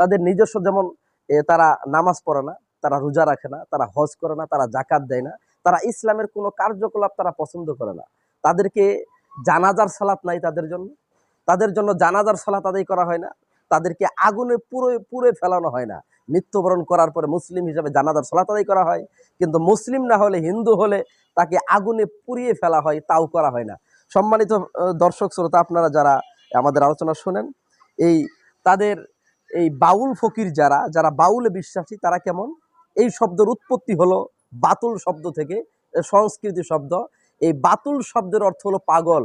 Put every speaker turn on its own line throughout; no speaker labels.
তাদের নিজস্ব যেমন তারা নামাজ পড়ে না, তারা রোজা রাখে না, তারা হজ করে না, তারা জাকাত দেয় না, তারা ইসলামের কোনো কার্যকলাপ তারা পছন্দ করে না। তাদেরকে জানাজার সালাত নাই তাদের জন্য। তাদের জন্য জানাজার সালাত আদায় করা হয় না। তাদেরকে আগুনে পুরো পুড়ে ফেলানো হয় না। মৃত্যুবরণ করার পরে মুসলিম হিসাবে জানাজার সালাত আদায় করা হয়। কিন্তু মুসলিম না হলে, হিন্দু হলে তাকে আগুনে পুড়িয়ে ফেলা হয়, তাও করা হয় না। সম্মানিত দর্শক, শ্রোতা, আপনারা যারা আমাদের আলোচনা শোনেন, এই তাদের এই বাউল ফকির যারা যারা বাউলে বিশ্বাসী, তারা কেমন? এই শব্দের উৎপত্তি হলো বাতুল শব্দ থেকে সংস্কৃতি শব্দ। এই বাতুল শব্দের অর্থ হলো পাগল।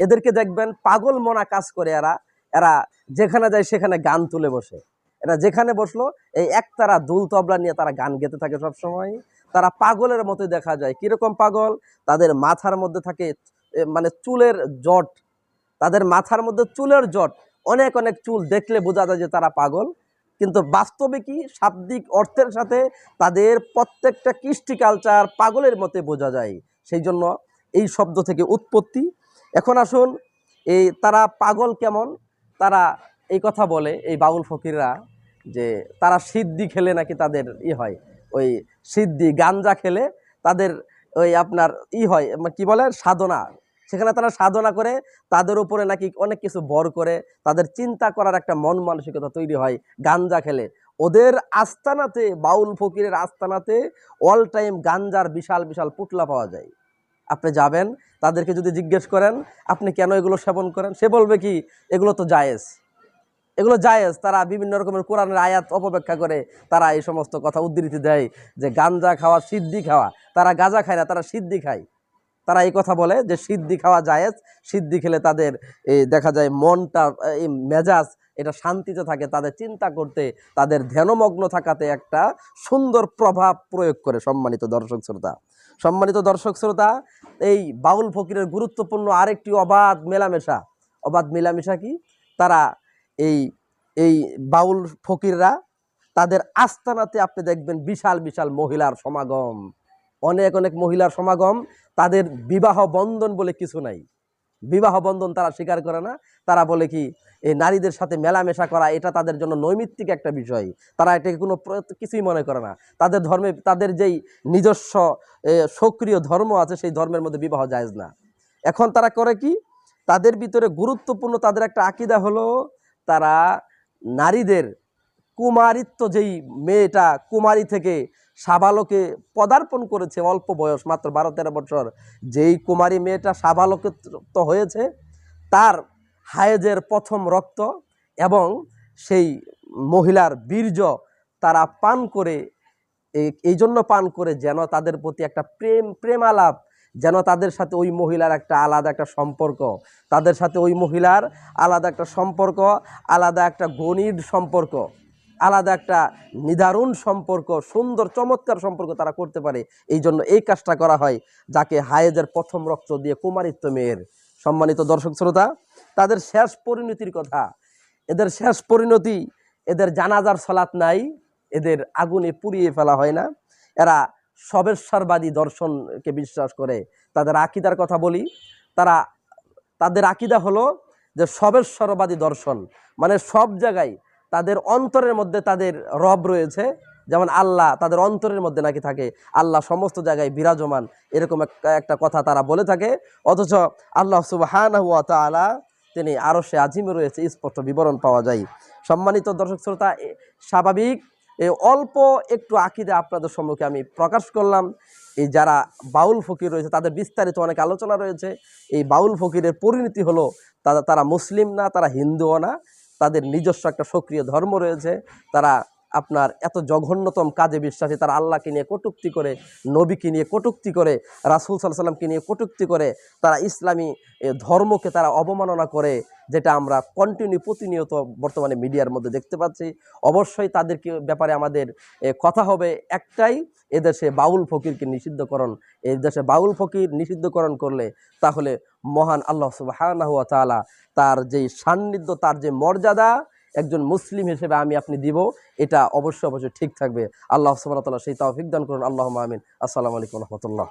এদেরকে দেখবেন পাগল মনা কাজ করে এরা। এরা যেখানে যায় সেখানে গান তুলে বসে। এরা যেখানে বসল, এই একতারা দুল তবলা নিয়ে তারা গান গেতে থাকে সব সময় তারা পাগলের মতো দেখা যায়। কীরকম পাগল? তাদের মাথার মধ্যে থাকে মানে চুলের জট। তাদের মাথার মধ্যে চুলের জট। অনেক অনেক চুল দেখলে বোঝা যায় যে তারা পাগল। কিন্তু বাস্তবে কি? শাব্দিক অর্থের সাথে তাদের প্রত্যেকটা কৃষ্টি কালচার পাগলের মতে বোঝা যায়। সেই জন্য এই শব্দ থেকে উৎপত্তি। এখন আসুন, এই তারা পাগল কেমন? তারা এই কথা বলে এই বাউল ফকিররা যে তারা সিদ্ধি খেলে নাকি তাদের ই হয়, ওই সিদ্ধি গাঞ্জা খেলে তাদের ওই আপনার ই হয়, কি বলে? সাধনা। সেখানে তারা সাধনা করে, তাদের উপরে নাকি অনেক কিছু বর করে, তাদের চিন্তা করার একটা মন মানসিকতা তৈরি হয় গাঞ্জা খেলে। ওদের আস্তানাতে, বাউল ফকিরের আস্তানাতে অল টাইম গাঞ্জার বিশাল বিশাল পুটলা পাওয়া যায়। আপনি যাবেন, তাদেরকে যদি জিজ্ঞেস করেন, আপনি কেন এগুলো সেবন করেন? সে বলবে কি, এগুলো তো জায়েজ। এগুলো জায়েজ, তারা বিভিন্ন রকমের কোরআনের আয়াত অপব্যাখ্যা করে, তারা এই সমস্ত কথা উদ্ধৃতি দেয় যে গাঞ্জা খাওয়া সিদ্ধি খাওয়া, তারা গাঁজা খায় না, তারা সিদ্ধি খায়। তারা এই কথা বলে যে সিদ্ধি খাওয়া জায়েজ, সিদ্ধি খেলে তাদের দেখা যায় মনটা, এই মেজাজ, এটা শান্তিতে থাকে, তাদের চিন্তা করতে, তাদের ধ্যানমগ্ন থাকাতে একটা সুন্দর প্রভাব প্রয়োগ করে সম্মানিত দর্শক শ্রোতা। সম্মানিত দর্শক শ্রোতা, এই বাউল ফকিরের গুরুত্বপূর্ণ আরেকটি অবাধ মেলামেশা অবাধ মেলামেশা কি? তারা এই এই বাউল ফকিররা তাদের আস্তানাতে আপনি দেখবেন বিশাল বিশাল মহিলার সমাগম। অনেক অনেক মহিলার সমাগম, তাদের বিবাহ বন্ধন বলে কিছু নাই। বিবাহ বন্ধন তারা স্বীকার করে না। তারা বলে কি, এই নারীদের সাথে মেলামেশা করা, এটা তাদের জন্য নৈমিত্তিক একটা বিষয়। তারা এটাকে কোনো কিছুই মনে করে না। তাদের ধর্মে, তাদের যেই নিজস্ব সক্রিয় ধর্ম আছে, সেই ধর্মের মধ্যে বিবাহ যায়জ না। এখন তারা করে কি, তাদের ভিতরে গুরুত্বপূর্ণ তাদের একটা আকিদা হলো, তারা নারীদের কুমারিত্ব যেই মেয়েটা কুমারী থেকে সাবালকে পদার্পণ করেছে, অল্প বয়স, মাত্র বারো তেরো বছর। যেই কুমারী মেয়েটা সাবালকত্ব হয়েছে, তার হায়েজের প্রথম রক্ত এবং সেই মহিলার বীর্য তারা পান করে এই- জন্য পান করে যেন তাদের প্রতি একটা প্রেম, প্রেমালাপ, যেন তাদের সাথে ওই মহিলার একটা আলাদা একটা সম্পর্ক, তাদের সাথে ওই মহিলার আলাদা একটা সম্পর্ক, আলাদা একটা গণিত সম্পর্ক। আলাদা একটা নিদারুণ সম্পর্ক, সুন্দর, চমৎকার সম্পর্ক তারা করতে পারে। এই জন্য এই কাজটা করা হয় যাকে হায়েজের প্রথম রক্ত দিয়ে কুমারিত্ব মেয়ের। সম্মানিত দর্শক শ্রোতা, তাদের শেষ পরিণতির কথা। এদের শেষ পরিণতি, এদের জানাজার সলাৎ নাই, এদের আগুনে পুড়িয়ে ফেলা হয় না। এরা সবেশ্বরবাদী দর্শনকে বিশ্বাস করে। তাদের আকিদার কথা বলি। তারা, তাদের আকিদা হলো যে সবেশ্বরবাদী দর্শন মানে সব জায়গায় তাদের অন্তরের মধ্যে তাদের রব রয়েছে। যেমন আল্লাহ তাদের অন্তরের মধ্যে নাকি থাকে। আল্লাহ সমস্ত জায়গায় বিরাজমান, এরকম একটা কথা তারা বলে থাকে। অথচ আল্লাহ তাআলা তিনি আরও সে আজিমে রয়েছে, স্পষ্ট বিবরণ পাওয়া যায়। সম্মানিত দর্শক শ্রোতা স্বাভাবিক এই অল্প একটু আকিদে আপনাদের সম্মুখে আমি প্রকাশ করলাম। এই যারা বাউল ফকির রয়েছে, তাদের বিস্তারিত অনেক আলোচনা রয়েছে। এই বাউল ফকিরের পরিণতি হলো, তারা তারা মুসলিম না, তারা হিন্দুও না। তাদের নিজস্ব একটা সক্রিয় ধর্ম রয়েছে, তারা আপনার এত জঘন্যতম কাজে বিশ্বাসী, তারা আল্লাহকে নিয়ে কটুক্তি করে, নবীকে নিয়ে কটুক্তি করে, রাসুল সাল্লাহ সাল্লামকে নিয়ে কটুক্তি করে, তারা ইসলামী ধর্মকে তারা অবমাননা করে যেটা আমরা কন্টিনিউ প্রতিনিয়ত বর্তমানে মিডিয়ার মধ্যে দেখতে পাচ্ছি। অবশ্যই তাদেরকে ব্যাপারে আমাদের কথা হবে একটাই, এদেশে বাউল ফকিরকে নিষিদ্ধকরণ, এদেশে বাউল ফকির নিষিদ্ধকরণ করলে তাহলে মহান আল্লাহ ওয়া তাআলা তার যেই সান্নিধ্য, তার যে মর্যাদা একজন মুসলিম হিসেবে আমি আপনি দিব, এটা অবশ্যই অবশ্যই ঠিক থাকবে। আল্লাহ ওয়া সেই তৌফিক দান করুন। আল্লাহুম্মা আমিন। আসসালামু আলাইকুম রহমতুল্লাহ।